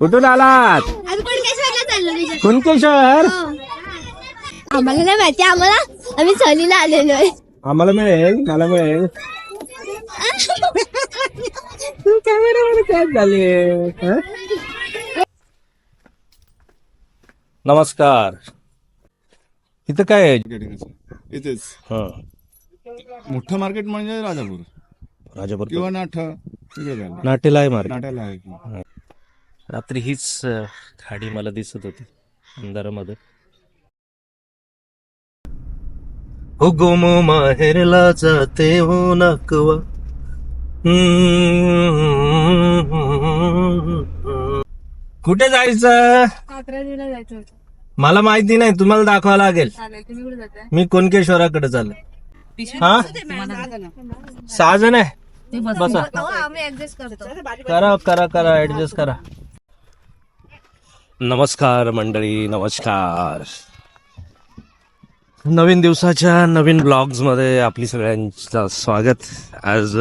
कुठून आलात? आम्ही कुणकेश्वरला चाललो रे. कुणकेश्वर? हो. आम्हाला नाही माहिती आम्हाला आम्ही सहलीला आलेलो आहे. आम्हाला मिळेल मला मिळेल. तू कॅमेरामध्ये काय झाले? नमस्कार. इथं काय आहे? इथेच. हं, मोठं मार्केट म्हणजे राजापूर. राजापूर. किंवा नाठा तिकडे नाटेला आहे मार्केट. नाट्याला आहे रात्री हीच खाडी मला दिसत होती अंधारामध्ये. हो गोम माहेरला जाते हो नकवा. कुठे जायचं? अकरावीला जायचं होतं. मला माहिती नाही तुम्हाला दाखवावं लागेल. चालेल तुम्ही कुठे जाताय? मी कोणकेश्वराकडे चाललो हा? सहा जण आहे? बसा. हो आम्ही ऍडजस्ट करतो. करा करा करा ऍडजस्ट करा. नमस्कार मंडळी नमस्कार. नवीन दिवसाच्या नवीन ब्लॉग्समध्ये आपली सगळ्यांचं स्वागत. आज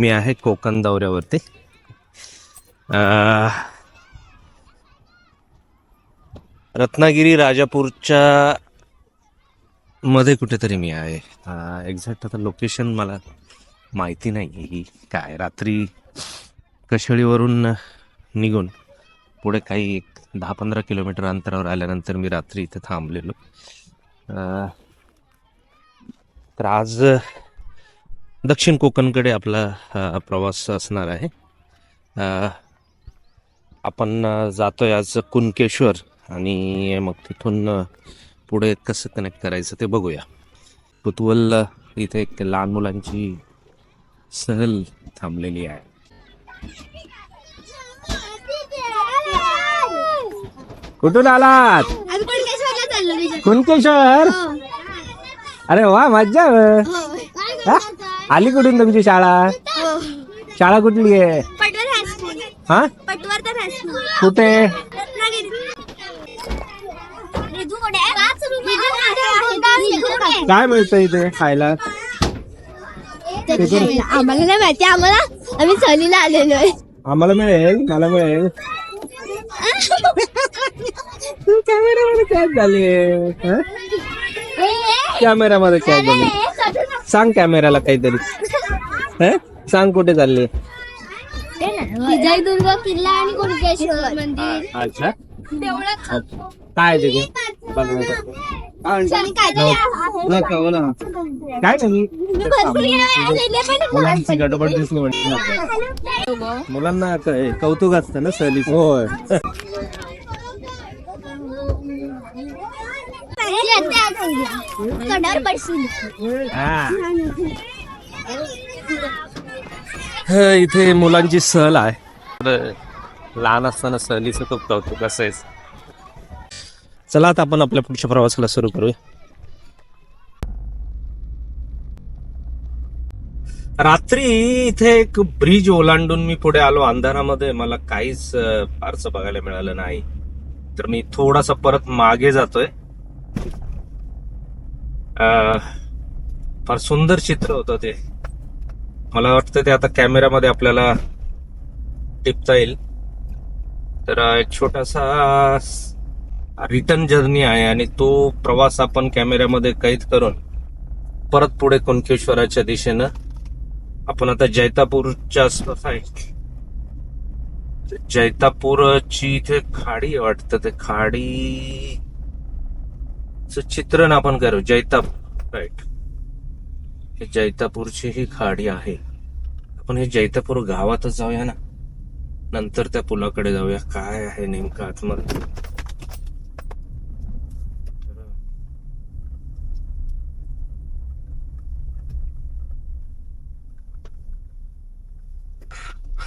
मी आहे कोकण दौऱ्यावरती. रत्नागिरी राजापूरच्या मध्ये कुठेतरी मी आहे. एक्झॅक्ट आता लोकेशन मला माहिती नाही ही काय रात्री कशेळीवरून निघून पुढे काही एक दहा पंधरा किलोमीटर अंतरावर आल्यानंतर मी रात्री इथं थांबलेलो. तर आज दक्षिण कोकणकडे आपला प्रवास असणार आहे. आपण जातोय आज कुणकेश्वर आणि मग तिथून पुढे कसं कनेक्ट करायचं ते बघूया. कुतवल इथे एक लहान मुलांची सहल थांबलेली आहे. कुठून आलात? आम्ही कुणकेश्वरला चाललो रे. कुणकेश्वर? हो. अरे वा मज्जा हो. हा? आली कुठून तुमची शाळा? हो. शाळा कुठली आहे? पटवर हायस्कूल हा? पटवर तर हायस्कूल कुठे? रत्नागिरी. रिजू कुठे आहे? रिजू कुठे आहे? काय मिळतं इथे खायला. आम्हाला नाही माहिती. आम्हाला आम्ही सहलीला आलेलो आहे. आम्हाला मिळेल मला मिळेल. कॅमेरामध्ये काय झाले. हा? कॅमेरामध्ये झाले. सांग कॅमेराला काहीतरी. हा? सांग कुठे चालले. विजयदुर्ग किल्ला आणि कुणकेश्वर मंदिर? अच्छा. तेवढंच. काय आहे तिथे. काय मुलांची गडबड दिसली. मुलांना कौतुक असतं ना सहलीचं. होय. इथे मुलांची सहल आहे. लहान असताना सहलीचं खूप कौतुक असायचं चला आता आपण आपल्या पुढच्या प्रवासाला सुरू करूया. रात्री इथे एक ब्रिज ओलांडून मी पुढे आलो. अंधारामध्ये मला काहीच फारसं बघायला मिळालं नाही. तर मी थोडासा परत मागे जातोय. फार सुंदर चित्र होतं ते. मला वाटतं ते आता कॅमेऱ्यामध्ये आपल्याला टिपता येईल. तर एक छोटासा रिटर्न जर्नी आहे आणि तो प्रवास आपण कॅमेऱ्यामध्ये कैद करून परत पुढे कुणकेश्वराच्या दिशेनं आपण आता जैतापूरच्या साईड जैतापूरची इथे खाडी वाटतं ते खाडी चित्रण आपण करू. जैतापूर. राईट हे जैतापूरची ही खाडी आहे. आपण हे जैतापूर गावातच जाऊया ना? नंतर त्या पुलाकडे जाऊया. काय आहे नेमकं आतमध्ये?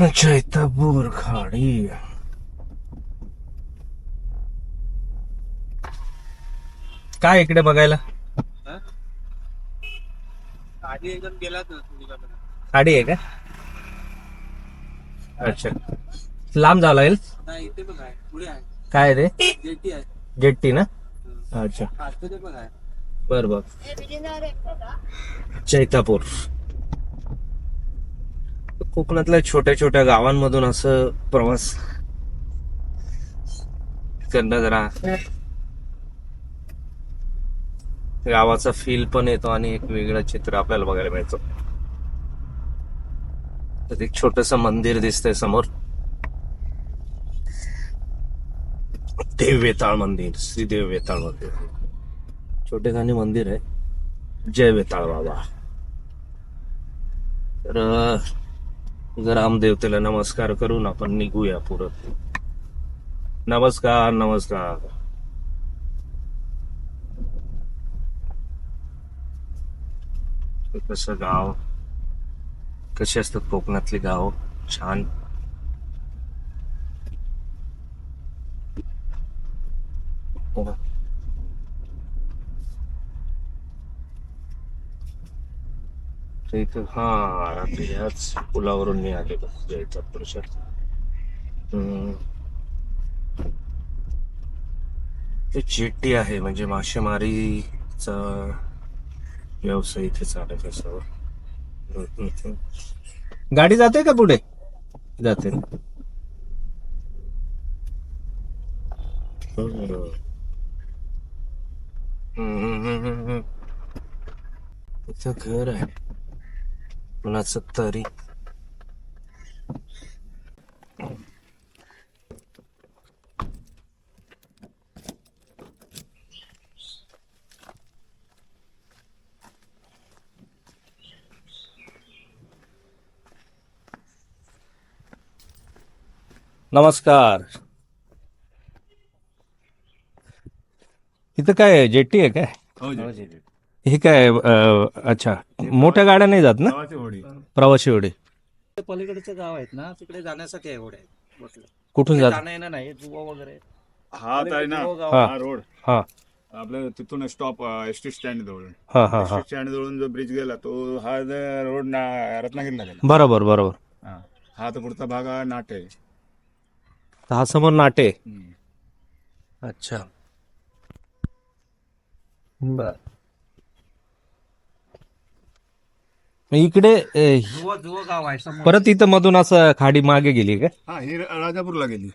जैतापूर खाडी काय इकडे बघायला? आधी एकदम गेलात ना तुम्ही खाडी आहे का? अच्छा. लांब जावं लागेल नाही इथे पण आहे. पुढे आहे. काय रे? जेटी आहे. जेट्टी ना? अच्छा. आतमध्ये पण आहे. बर बर. जैतापूर कोकणातल्या छोट्या छोट्या गावांमधून असं प्रवास करणं जरा गावाचा फील पण येतो आणि एक वेगळं चित्र आपल्याला बघायला मिळतो. तर एक छोटस मंदिर दिसतंय समोर. देव वेताळ मंदिर श्री देव वेताळ मंदिर छोटेखानी मंदिर आहे. जय वेताळ बाबा. तर रामदेवतेला नमस्कार करून आपण निघूया पुढं. नमस्कार नमस्कार. कसं गाव? कसे असतात कोकणातले गाव? छान. हो. ते इथं हा रात्री ह्याच पुलावरून मी आलेलो जायचा पुरुषात हम्म. ते जेट्टी आहे म्हणजे मासेमारीचा व्यवसाय इथे चालत असावा. गाडी जाते का पुढे जाते. हम्म. घर आहे कुणाचं तरी. नमस्कार. इथं काय जेट्टी आहे काय? हो हे काय अं, अच्छा. मोठ्या गाड्या नाही जात ना? होडी प्रवासी एवढे ते पलीकडचे गाव आहेत ना तिकडे जाण्यासाठी आहे एवढे म्हटलं कुठून जात? जाणं येणं नाही जुवा वगैरे. हा आहे ना. जुवा गाव. हा. हा रोड. हा. आपल्या तिथून स्टॉप एस टी स्टँड जवळ. हा हा हा. टी स्टँड जवळून जो ब्रिज गेला तो हा जो रोड ना रत्नागिरीला गेला. बरोबर बरोबर. हा. हा तर पुढचा भाग हा नाट. तर हा समोर नाटे. हम्म. अच्छा. बर. मग इकडे अं, जुवा जुवा गाव आहे समोर. परत इथं मधून असं खाडी मागे गेली हा ही राजापूरला गेली.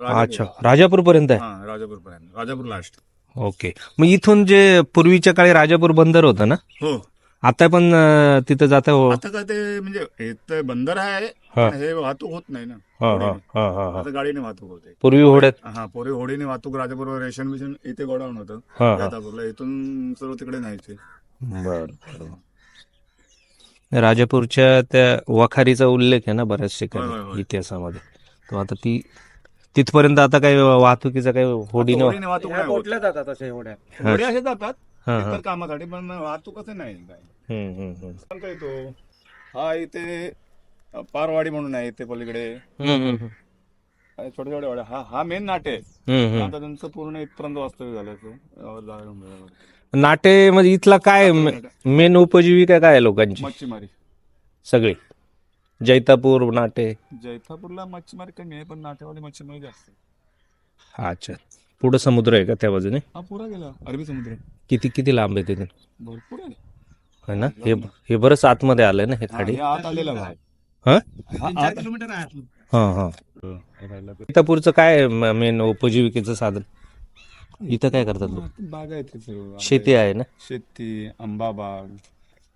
अच्छा राजापूर पर्यंत आहे? हा राजापूर पर्यंत राजापूर लास्ट ओके. मग इथून जे पूर्वीच्या काळी राजापूर बंदर होतं ना? हो. आता पण अं, तिथं जाता हो? आता काय ते म्हणजे हे तर बंदर आहे हा. पण हे वाहतूक होत नाही ना. हा हा. हा हा हा. आता गाडीने वाहतूक होते. पूर्वी होड्यात? हा पोरे होडीने वाहतूक राजापूर रेशन बिशन इथे गोडाऊन होतं. हा हा. राजापूरला इथून सर्व तिकडे न्यायचे. बर. राजापूरच्या त्या वखारीचा उल्लेख आहे ना बऱ्याच ठिकाणी. इतिहासामध्ये. तो आता ती तिथपर्यंत आता काही वाहतुकीचा काही होडीनं होडीने वाहतूक ह्या नाही होत. पोटल्या जातात अशा एवढ्या. होडी असे जातात इतर कामासाठी पण वाहतूक असं नाही काय येतो हा इथे पारवाडी म्हणून आहे इथे पलीकडे. हम्म, हम्म, हम्म. छोटे छोटे वाड्या हा हा मेन नाटे. आता त्यांचं पूर्ण इथपर्यंत वास्तव्य झालं नाटे म्हणजे इथला काय मेन उपजीविका काय आहे लोकांची? मच्छीमारी. सगळी. जैतापूर नाटे. जैतापूरला मच्छीमारी कमी आहे पण नाट्यावाली मच्छीमारी जास्त आहे. अच्छा. पुढं समुद्र आहे का त्या बाजूने? हा पुरा गेला. अरबी समुद्र किती किती लांब आहे तिथून? भरपूर आहे. है ना? हे हे बरंच आतमध्ये आलंय ना हे हा, खाडी. हे आत आलेला भाग हा? हा आत किलोमीटर आहे आतून. हा हा. सीतापूरचं काय मेन उपजीविकेचं साधन? इथं काय करतात लोक? बाग आहे ते सर्व शेती आहे. ना? शेती आंबा बाग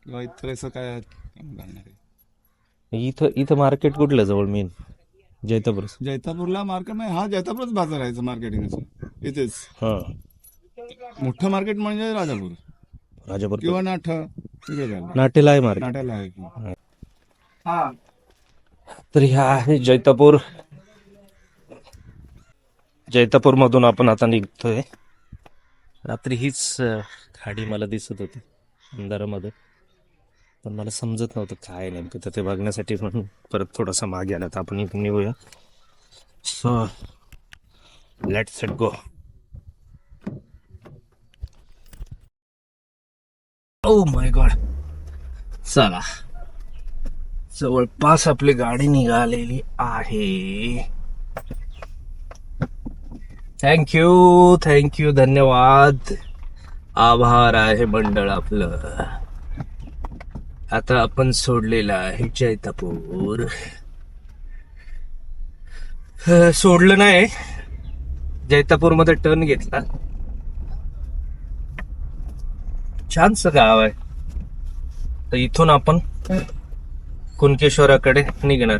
किंवा इतर असं काय घालणार आहे. इथं इथं मार्केट कुठलं जवळ मेन? जैतापूर जैतापूरला मार्केट नाही हा जैतापूरच बाजार आहे मार्केटिंग इथेच. हा. मोठं मार्केट म्हणजे राजापूर. राजापूर किंवा नाठ तिकडे झालं नाटेला आहे मार्केट. नाट्याला आहे. हा. तर ह्या आहे जैतापूर. जैतापूरमधून आपण आता निघतोय. रात्री हीच खाडी मला दिसत होती अंधारामध्ये. पण मला समजत नव्हतं काय नेमकं तर ते बघण्यासाठी म्हणून परत थोडासा मागे आला. तर आपण इथून निघूया. So let set go oh my god चला. जवळपास आपली गाडी निघालेली आहे. थँक्यू थँक्यू धन्यवाद. आभार आहे मंडळ आपलं. आता आपण सोडलेलं आहे जैतापूर. सोडलं नाही. जैतापूरमध्ये टर्न घेतला. छानस गाव आहे. तर इथून आपण कुणकेश्वराकडे निघणार.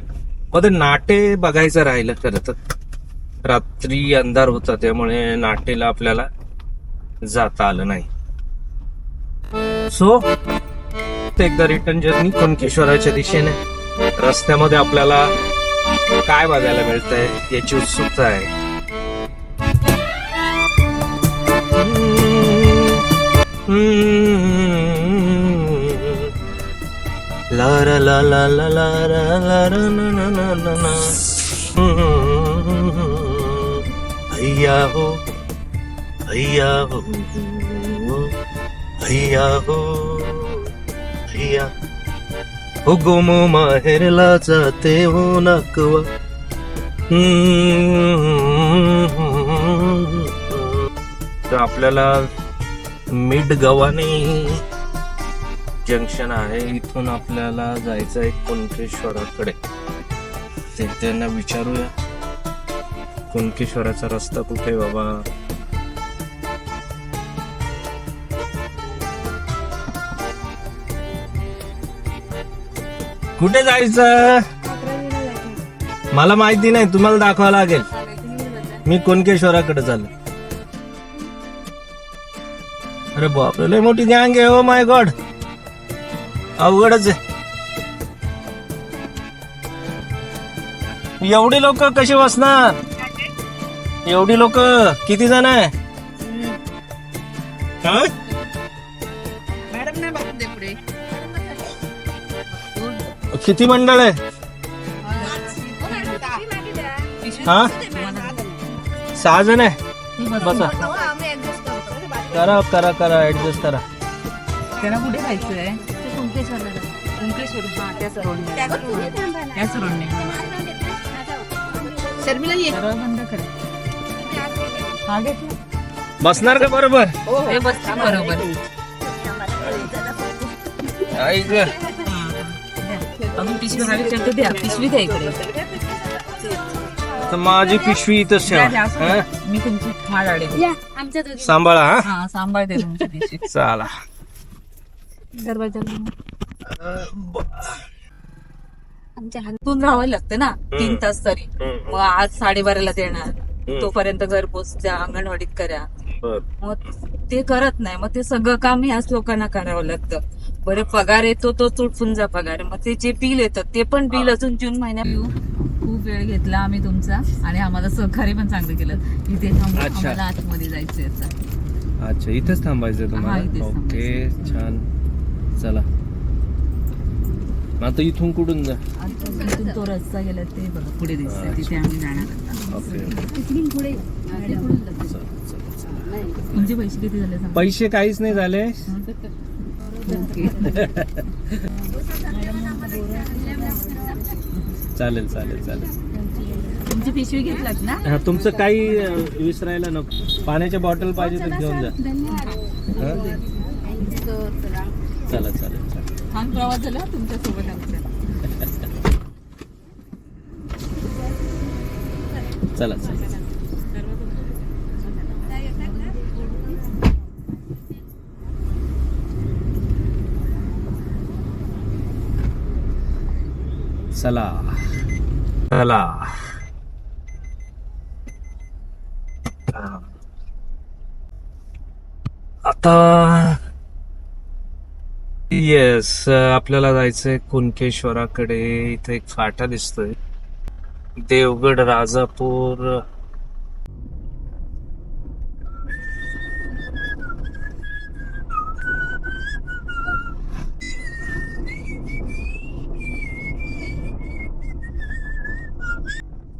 मध्ये नाटे बघायचं राहिलं खरं तर. रात्री अंधार होता त्यामुळे नाटेला आपल्याला जाता आलं नाही सो एकदा रिटर्न जर्नी कुणकेश्वराच्या दिशेने रस्त्यामध्ये आपल्याला काय बघायला मिळतंय याची उत्सुकता आहे ला ला ला ला ला ला ला ला ला ला ना भैया हो भैया हो भैया हो भैया हो गुम माहेरला जाते हो नाकवा. तर आपल्याला मिड गव्हाणे जंक्शन आहे इथून आपल्याला जायचं आहे कुंटेश्वराकडे ते त्यांना विचारूया. कुणकेश्वराचा रस्ता कुठे बाबा? कुठे जायचं? मला माहिती नाही तुम्हाला दाखवावं लागेल. मी कुणकेश्वराकडे चाललो? अरे बापरे लय मोठी गँग आहे हो माय गॉड. अवघडच आहे. एवढी लोक कशी बसणार? एवढी लोक किती जण आहे? हा? किती मंडळ आहे? हा? सहा जण आहे? बसा. करा करा करा ऍडजस्ट करा. त्यांना कुठे जायचंय? कुंकेश्वर. हा त्याच रोडने त्याच रोडने सरळ बंद करा. हा घेतला बसणार का बरोबर? हे बस बरोबर. ऐक अजून पिशवी हवी तर द्या. पिशवी द्या इकडे. तर माझी पिशवी इथंच ठेवा. हा? मी तुमची माळ आडे सांभाळा हा? हा सांभाळते तुमची पिशवी. चला. दरवाजा आमच्या हातून राहावं लागतं ना तीन तास तरी. मग आज साडेबाराला देणार. तोपर्यंत घर पोचत्या अंगणवाडीत करा. बर. मग ते करत नाही. मग ते सगळं काम ह्याच लोकांना करावं लागतं. बरं पगार येतो तो तुटफुंजा पगार. मग ते जे बिल येतं ते पण बिल अजून जून महिन्यात खूप वेळ घेतला आम्ही तुमचा आणि आम्हाला सहकार्य पण चांगलं केलं. इथे थांबून अच्छा. आम्हाला आतमध्ये जायचंय आता. अच्छा इथेच थांबायचं हा, तुम्हाला? इथेच ओके छान. चला. आता इथून कुठून जा? तो रस्ता गेला ते बघा पुढे दिसतंय तिथे आम्ही जाणार. आता ओके तुमचे पैसे किती झाले सांगा? पैसे काहीच नाही झाले. ओके. चालेल चालेल चालेल. तुमची पिशवी घेतलात ना? हा, तुमचं काही अं, विसरायला नको. पाण्याच्या बॉटल पाहिजे तर घेऊन जा. हा? चला चालेल छान प्रवास झाला तुमच्यासोबत आमच्या. चला चला. चला. चला आता येस आपल्याला जायचंय कुणकेश्वराकडे. इथे एक फाटा दिसतोय. देवगड राजापूर.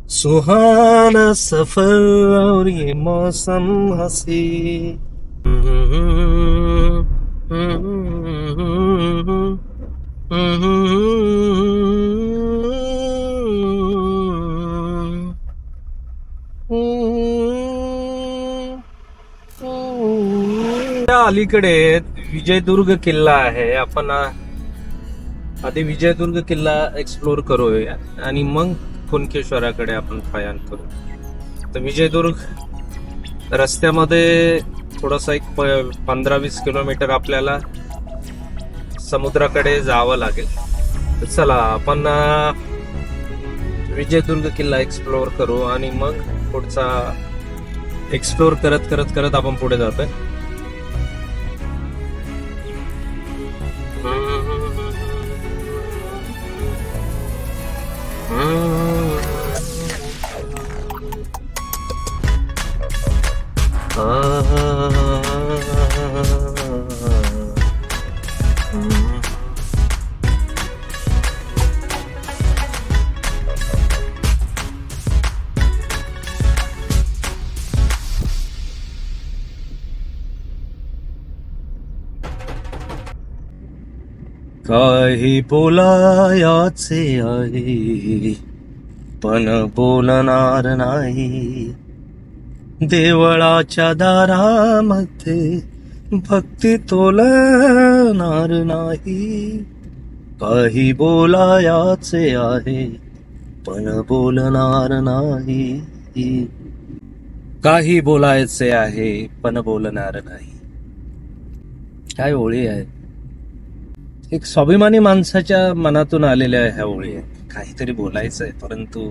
सुहाना सफर और ये मौसम हसी। त्या अलीकडे विजयदुर्ग किल्ला आहे. आपण आधी विजयदुर्ग किल्ला एक्सप्लोर करूया आणि मग कुणकेश्वराकडे आपण प्रयाण करू. तर विजयदुर्ग रस्त्यामध्ये थोडासा एक पंधरा वीस किलोमीटर आपल्याला समुद्राकडे जावं लागेल. तर चला आपण विजयदुर्ग किल्ला एक्सप्लोअर करू आणि मग पुढचा एक्सप्लोअर करत करत करत आपण पुढे जातोय. Mm. काही बोलायाचे आहे पण बोलणार नाही. देवळाच्या दारामध्ये भक्ती तोलणार नाही. काही बोलायाचे आहे पण बोलणार नाही. काही बोलायचे आहे पण बोलणार नाही. काय ओळी आहे? एक स्वाभिमानी माणसाच्या मनातून आलेल्या ह्या ओळी आहेत काहीतरी बोलायचं आहे परंतु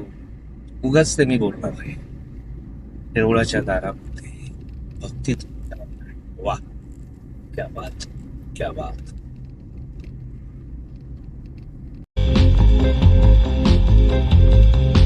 उगाच ते मी बोलणार आहे देवळाच्या दारामध्ये भक्तीत वा क्या बात क्या बात. thank you